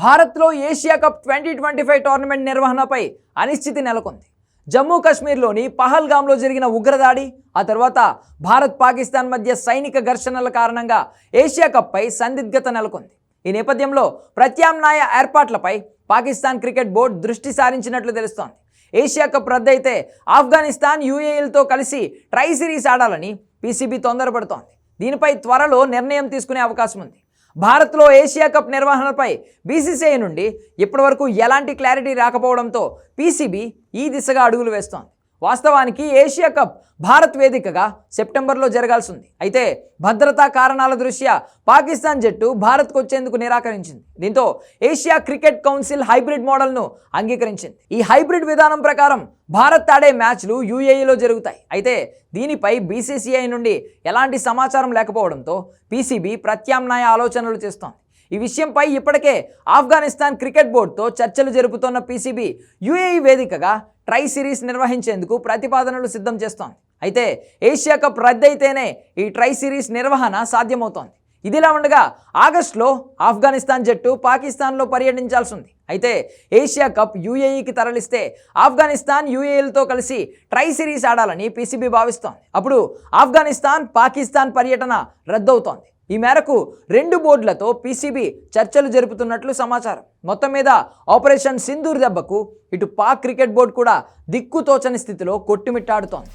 భారత్లో Asia cup twenty twenty five tournament నిర్వహణపై అనిశ్చితి నెలకొంది. జమ్మూ కాశ్మీర్లోని పహల్గామ్లో జరిగిన ఉగ్రదాడి ఆ తర్వాత భారత్ పాకిస్తాన్ మధ్య సైనిక ఘర్షణల కారణంగా ఏషియా కప్పై సందిగ్ధత నెలకొంది. ఈ నేపథ్యంలో ప్రత్యామ్నాయ ఏర్పాట్లపై పాకిస్తాన్ క్రికెట్ బోర్డు దృష్టి సారించినట్లు తెలుస్తోంది. ఏషియా కప్ రద్దయితే ఆఫ్ఘనిస్తాన్ యూఏఈలతో కలిసి ట్రై సిరీస్ ఆడాలని పీసీబీ తొందరపడుతోంది. దీనిపై త్వరలో నిర్ణయం తీసుకునే అవకాశం ఉంది భారత్లో ఏషియా కప్ నిర్వహణపై బీసీసీఐ నుండి ఇప్పటివరకు ఎలాంటి క్లారిటీ రాకపోవడంతో పీసీబీ ఈ దిశగా అడుగులు వేస్తోంది. వాస్తవానికి ఏషియా కప్ భారత్ వేదికగా సెప్టెంబర్లో జరగాల్సి ఉంది అయితే భద్రతా కారణాల దృష్ట్యా పాకిస్తాన్ జట్టు భారత్కు వచ్చేందుకు నిరాకరించింది. దీంతో ఏషియా క్రికెట్ కౌన్సిల్ హైబ్రిడ్ మోడల్ను అంగీకరించింది. ఈ హైబ్రిడ్ విధానం ప్రకారం భారత్ ఆడే మ్యాచ్లు యూఏఈలో జరుగుతాయి. అయితే దీనిపై బీసీసీఐ నుండి ఎలాంటి సమాచారం లేకపోవడంతో పీసీబీ ప్రత్యామ్నాయ ఆలోచనలు చేస్తోంది. ఈ విషయంపై ఇప్పటికే ఆఫ్ఘనిస్తాన్ క్రికెట్ బోర్డుతో చర్చలు జరుపుతోన్న పీసీబీ యూఏఈ వేదికగా ట్రై సిరీస్ నిర్వహించేందుకు ప్రతిపాదనలు సిద్ధం చేస్తోంది. అయితే ఏషియా కప్ రద్దయితేనే ఈ ట్రై సిరీస్ నిర్వహణ సాధ్యమవుతోంది. ఇదిలా ఉండగా ఆగస్టులో ఆఫ్ఘనిస్తాన్ జట్టు పాకిస్తాన్లో పర్యటించాల్సి ఉంది అయితే ఏషియా కప్ యూఏఈకి తరలిస్తే ఆఫ్ఘనిస్తాన్ యూఏఈలతో కలిసి ట్రై సిరీస్ ఆడాలని పీసీబీ భావిస్తోంది. అప్పుడు ఆఫ్ఘనిస్తాన్ పాకిస్తాన్ పర్యటన రద్దవుతోంది. ఈ మేరకు రెండు బోర్డులతో పీసీబీ చర్చలు జరుపుతున్నట్లు సమాచారం. మొత్తం మీద ఆపరేషన్ సింధూర్ దెబ్బకు ఇటు పాక్ క్రికెట్ బోర్డు కూడా దిక్కుతోచని స్థితిలో కొట్టుమిట్టాడుతోంది.